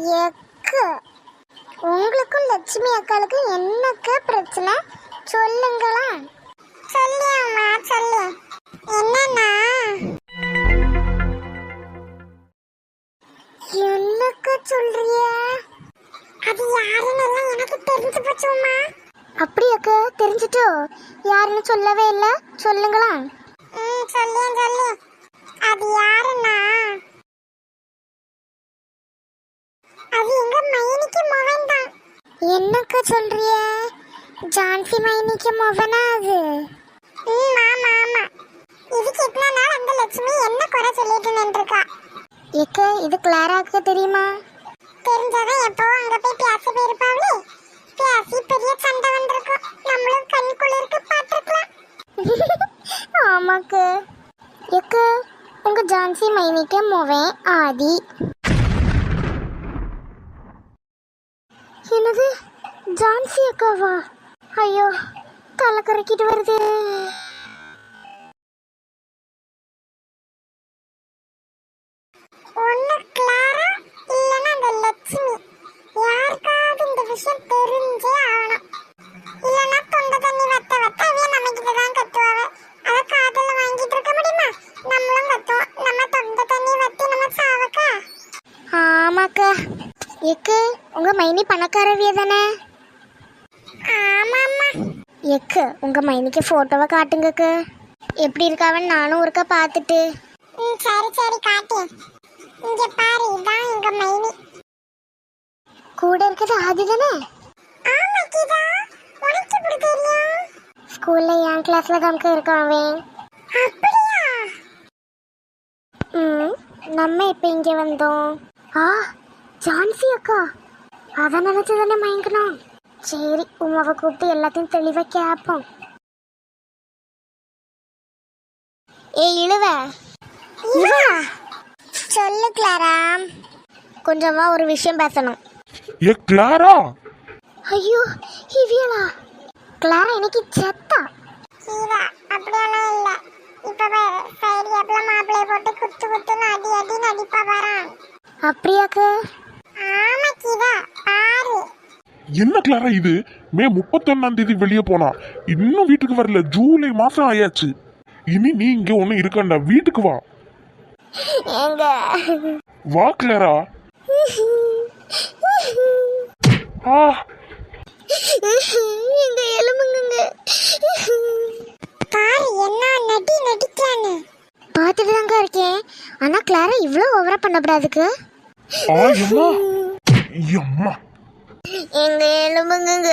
Egg. உங்களுக்கும் லட்சுமி அக்காளுக்கும் என்னக்க பிரச்சனை? சொல்லுங்களா? சொல்லியாம்மா சொல்லு. என்னன்னா என்னக்க சொல்றிய? அது யாருன்னு எனக்கு தெரிஞ்சு போச்சுமா அப்படியாக்கா தெரிஞ்சிட்டோ? யாருன்னு சொல்லவே இல்லை? சொல்லுங்களா? ம் சொல்லேன் சொல்லு அது யாருன்னா அது எங்க மைனிக்கு மகன் தான். என்னக்கா சொல்றிய? ஜான்சி மைனிக்கு மகனா அது? ம் ஆமா ஆமா. இதுக்கு இத்தனை நாள் அந்த லட்சுமி என்ன குறை சொல்லிட்டு நின்றுருக்கா? ஏக்க இது கிளாராக்கு தெரியுமா? தெரிஞ்சவன் எப்பவும் அங்க போய் பேச போயிருப்பாங்களே. பேசி பெரிய சண்டை வந்திருக்கும். நம்மளும் கண்ணுக்குள்ள இருக்கு பாத்துக்கலாம் ஆமாக்கு. எக்க உங்க ஜான்சி மைனிக்கு முவன் ஆதி. ஜான்சி அக்காவா ஐயோ தலை கறக்கிட்டு வருது. ஒண்ணு கிளாரா? இல்லனா அந்த லட்சுமி. யாருக்காவது இந்த விஷயம் தெரிஞ்சே ஆகணும். இல்லைன்னா தொண்ட தண்ணி வத்த வத்த அவைய நம்ம கிட்ட தான் கத்துவாங்க அதை காதல வாங்கிட்டு இருக்க முடியுமா? நம்மளும் கத்துவோம். நம்ம தொண்ட தண்ணி வத்தி நம்ம சாவக்கா? ஆமாக்கா. எக்கு உங்க மைனி பணக்காரவிய தானே ஆமாம்மா. எக்கு உங்க மைனிக்கு போட்டோவை காட்டுங்கக்கு. எப்படி இருக்காவன்னு நானும் ஒருக்கா பார்த்துட்டு. சரி சரி காட்டு இங்க பாரு இதான் எங்க மைனி. கூட இருக்கிறது ஆதி தானே? ஆமா கீதா. உனக்கு எப்படி தெரியும்? ஸ்கூல்ல என் கிளாஸ்ல தான் இருக்கான் அவன். அப்படியா? ம் நம்ம இப்ப இங்க வந்தோம். ஆ ஜான்சி அக்கா. அத நினைச்சு தானே மயங்கணும் சரி உமாவை கூப்பிட்டு எல்லாத்தையும் தெளிவா கேட்போம் ஏய் இழுவ. சொல்லு கிளாரா. கொஞ்சமா ஒரு விஷயம் பேசணும். ஏ கிளாரா? ஐயோ இவியலா. கிளாரா எனக்கு செத்தா. கீதா அப்படியெல்லாம் இல்ல. இப்ப பாரு சைடு எப்பல மாப்பிளைய போட்டு குத்து குத்துன்னு அடி அடி நடிப்பா வரான் அப்படியாக்கு? என்ன கிளாரா இது? மே முப்பத்தொன்னாம் தேதி வெளியே போனா. இன்னும் வீட்டுக்கு வரல. ஜூலை மாசம் ஆயாச்சு. இனி நீ இங்க ஒண்ணு இருக்கண்டா. வீட்டுக்கு வா. எங்க வா கிளாரா. ஆ. எங்க எலும்புங்க பாரு என்ன நடி நடிக்கான்னு பார்த்துட்டு தாங்க இருக்கேன். ஆனா கிளாரா இவ்வளோ ஓவரா பண்ணக்கூடாதுக்கு. ஆ எம்மா. எம்மா. எங்க எலும்புங்க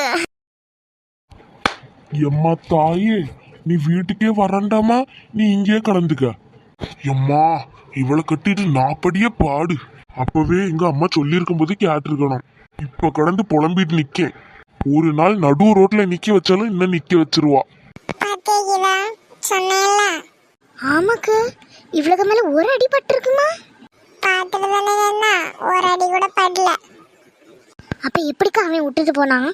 எம்மா தாயே நீ வீட்டுக்கே வரண்டாமா? நீ இங்கே கலந்துக்க எம்மா இவளை கட்டிட்டு நாப்படியே பாடு. அப்பவே எங்க அம்மா சொல்லியிருக்கும் போது கேட்டிருக்கணும். இப்ப கடந்து புலம்பிட்டு நிக்கேன். ஒரு நாள் நடு ரோட்ல நிக்க வச்சாலும் இன்னும் நிக்க வச்சிருவா. ஆமாக்கு இவ்வளவு மேல ஒரு அடி பட்டிருக்குமா? பாத்துட்டு தானே ஒரு அடி கூட படல. அப்ப எப்படிக்கா அவன் விட்டுட்டு போனான்?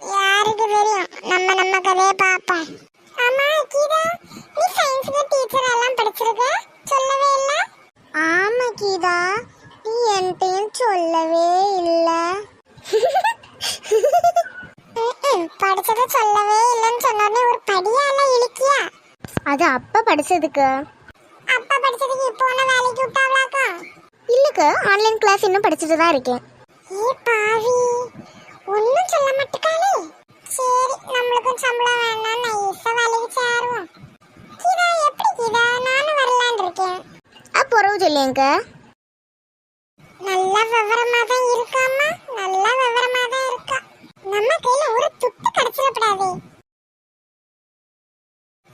யாருக்கு தெரியும். நம்ம நம்ம கதையை பார்ப்போம். ஆமா கீதா நீ சயின்ஸ்ல டீச்சர் எல்லாம் படிச்சிருக்க? சொல்லவே இல்ல? ஆமா கீதா. நீ என்கிட்டயும் சொல்லவே இல்ல. படிச்சத சொல்லவே இல்லைன்னு சொன்னோடனே ஒரு படியால இழுக்கியா? அது அப்ப படிச்சதுக்கு. அப்பா படிச்சதுக்கு இப்போ உன்னை வேலைக்கு விட்டாவளாக்கா? இல்லக்கு ஆன்லைன் கிளாஸ் இன்னும் படிச்சுட்டு தான் இருக்கேன். ஏ பாவி. சொல்ல மாட்டேக்காளே? சரி நம்மளுக்கும் சம்பளம் வேணாம். நைஸா வேலைக்கு சேருவோம் கீதா எப்படி கீதா? நானும் வரலான் இருக்கேன். அப்போ உறவு சொல்லியங்க நல்ல விவரமா தான் இருக்காமா நல்ல விவரமா தான் இருக்கா. நம்ம கையில ஒரு துட்டு கிடைச்சிடப்படாதே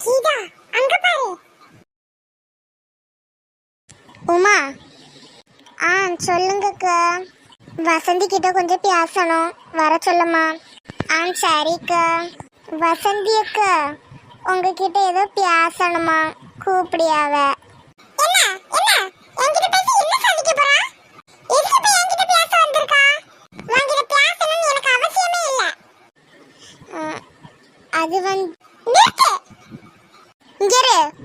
கீதா அங்க பாரு. உமா. ஆ சொல்லுங்கக்கா. வசந்தி கிட்ட கொஞ்சம் பேசணும். வர சொல்லுமா. ஆ சரிக்கா வசந்தி அக்கா உங்ககிட்ட ஏதோ பேசணுமா? கூப்பிடியாவ. என்ன? பேச எனக்கு ஆ, அது வந்து இங்கே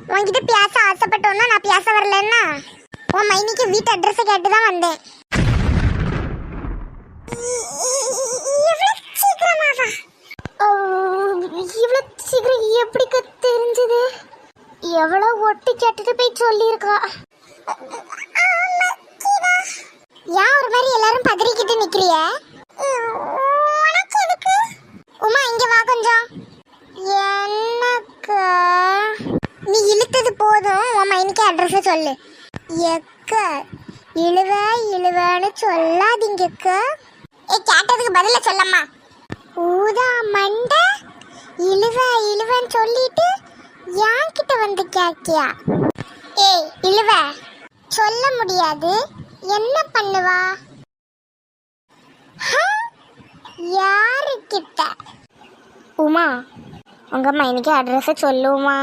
உங்ககிட்ட பேச ஆசைப்பட்டோன்னா நான் பேச வரலன்னா? உன் மைனிக்கு வீட்டு அட்ரஸை கேட்டு தான் வந்தேன். இவ்வளோ சீக்கிரம் எப்படிக்க தெரிஞ்சது? எவ்வளோ ஒட்டி கேட்டுட்டு போய் சொல்லியிருக்கா. ஏன் ஒரு மாதிரி எல்லாரும் பதறிக்கிட்டு நிக்கிறிய? உமா இங்க வா கொஞ்சம். என்னக்கா? நீ இழுத்தது போதும். உன் மைனுக்கு அட்ரஸ் சொல்லு. எக்க இழுவ இழுவன்னு சொல்லாதீங்கக்க. கேட்டதுக்கு பதில சொல்லம்மா. ஊதா மண்டை? இழுவ இழுவன்னு சொல்லிட்டு என்கிட்ட வந்து கேக்கியா ஏய் இழுவ சொல்ல முடியாது. என்ன பண்ணுவா? ஹ? யாருக்கிட்ட? உமா உங்க அம்மா இன்னைக்கு அட்ரஸ சொல்லுமா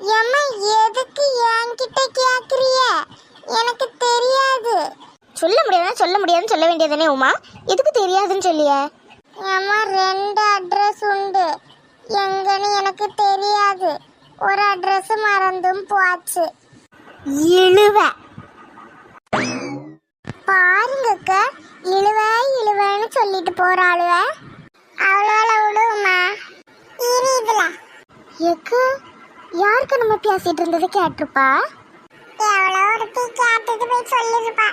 ஏம்மா எதுக்கு என்கிட்ட கேக்குறிய? எனக்கு தெரியாது. சொல்ல முடியாதுன்னா சொல்ல முடியாதுன்னு சொல்ல வேண்டியதுனே உமா? எதுக்கு தெரியாதுன்னு சொல்லிய? ஏம்மா ரெண்டு அட்ரஸ் உண்டு. எங்கன்னு எனக்கு தெரியாது. ஒரு அட்ரஸ் மறந்தும் போச்சு. இழுவ. பாருங்கக்க இழுவ இழுவன்னு சொல்லிட்டு போறாளுவ. அவ்வளோல விடுமா? இரு இதுல. எக்கு யாருக்கு நம்ம பேசிட்டு இருந்தது கேட்டிருப்பா? எவ்வளோ ஒருத்தி கேட்டுட்டு போய் சொல்லிருப்பா.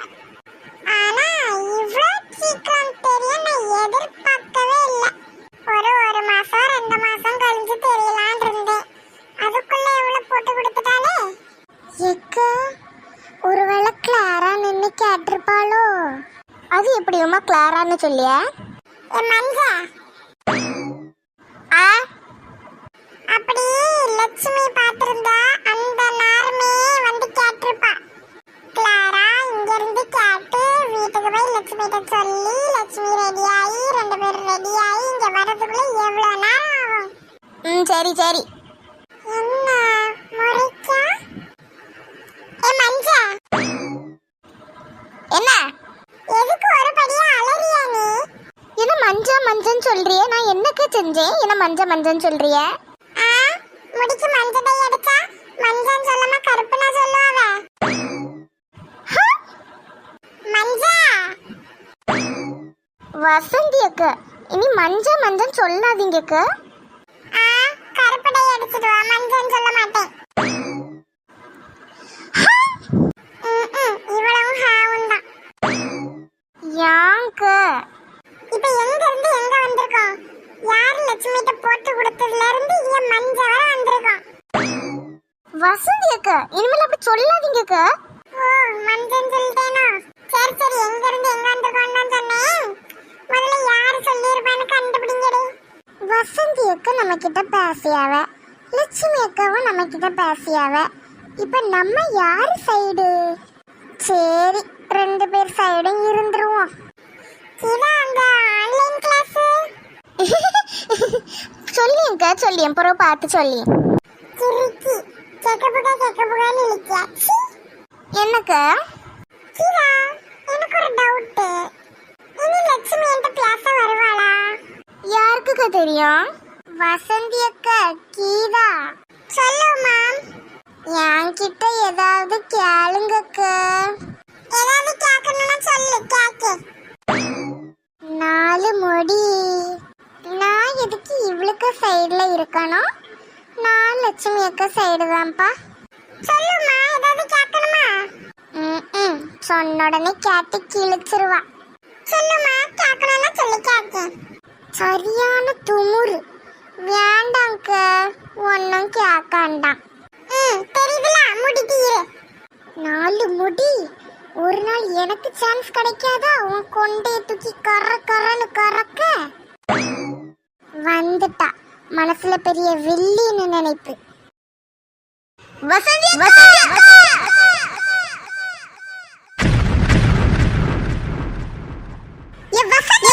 ஆனா இவ்வளோ சீக்கிரம் தெரியும் நான் எதிர்பார்க்கவே இல்லை. ஒரு ஒரு மாசம் ரெண்டு மாசம் கழிஞ்சு தெரியலான் இருந்தேன். அதுக்குள்ள எவ்வளவு போட்டு கொடுத்துட்டாலே எக்கு ஒருவேளை கிளாரா நின்று கேட்டிருப்பாளோ? அது எப்படி உமா கிளாரான்னு சொல்லிய? என் மஞ்சா. ஆ? அப்படி லட்சுமி பார்த்திருந்தா அந்த நேரமே வந்து கேட்டிருப்பா. கிளாரா இங்க இருந்து கேட்டு வீட்டுக்கு போய் லட்சுமி கிட்ட சொல்லி லட்சுமி ரெடி ஆகி ரெண்டு பேரும் ரெடி ஆகி இங்க வரதுக்குள்ள எவ்வளவு நேரம் ஆகும்? ம் சரி சரி. என்ன முறைக்கா ஏ மஞ்சா? என்ன? எதுக்கு ஒரு படியா அலறியா நீ? என்ன மஞ்சா மஞ்சன்னு சொல்றியே? நான் என்னக்கு செஞ்சேன்? என்ன மஞ்ச மஞ்சன்னு சொல்றிய? ஆ முடிக்கு மஞ்சள் டை அடிச்சா மஞ்சள் சொல்லாம கருப்புனா சொல்லுவாவ. மஞ்சா? வசந்தி அக்கா. இனி மஞ்ச மஞ்சன்னு சொல்லாதீங்கக்க. ஆ கருப்பு டை அடிச்சிட்டு வா. மஞ்சள் சொல்ல மாட்டேன். இவ்வளவும் ஹாவும் தான். யாங்க இப்ப எங்க இருந்து எங்க வந்திருக்கோம்? யார் போட்டு கொடுத்ததுல இருந்து இங்க மஞ்ச வர வந்திருக்கோம். வசந்தி அக்கா இனிமேல் அப்படி சொல்லாதீங்கக்க. ஓ மஞ்சள் சொல்லிட்டேனோ? சரி சரி எங்க இருந்து எங்க வந்திருக்கோம் தான் சொன்னேன். முதல்ல யாரு சொல்லியிருப்பான்னு கண்டுபிடிங்கடி. வசந்தி அக்கா நம்ம கிட்ட பேசியாவ லட்சுமி அக்காவும் நம்ம கிட்ட பேசியாவ. இப்ப நம்ம யார் சைடு? சரி ரெண்டு பேர் சைடும் இருந்துருவோம். இதான் அந்த ஆன்லைன் கிளாஸ் சொல்லியங்க சொல்லியன் பிறகு பார்த்து சொல்லி. கிறுக்கி கேக்க புகா கேக்க புகான்னு இழுக்கியா? சீ. என்னக்க கீதா எனக்கு ஒரு டவுட் இனி லட்சுமி என்கிட்ட பேச வருவாளா யாருக்குக்க தெரியும்? வசந்தி அக்கா கீதா. சொல்லு மேம் என்கிட்ட ஏதாவது கேளுங்கக்க. ஏதாவது கேட்கணும்னா சொல்லு கேக்கு. நாலு முடி. நான் எதுக்கு இவளுக்கு சைடுல இருக்கணும்? நான் லட்சுமி அக்கா சைடு தான்ப்பா. சொல்லுமா ஏதாவது கேட்கணுமா ம் சொன்ன உடனே கேட்டு கிழிச்சிருவா. சொல்லுமா கேட்கணும்னா சொல்லி கேக்கு. சரியான துமுறு. வேண்டாங்க ஒன்றும் கேட்காண்டாம் ம் தெரியுதுல முடிக்கு இரு நாலு முடி. ஒரு நாள் எனக்கு சான்ஸ் கிடைக்காதா? உன் கொண்டே தூக்கி கர கரன்னு கறக்க? வந்துட்டா. மனசுல பெரிய வில்லின்னு நினைப்பு. வசந்தி வசந்தி வசந்தி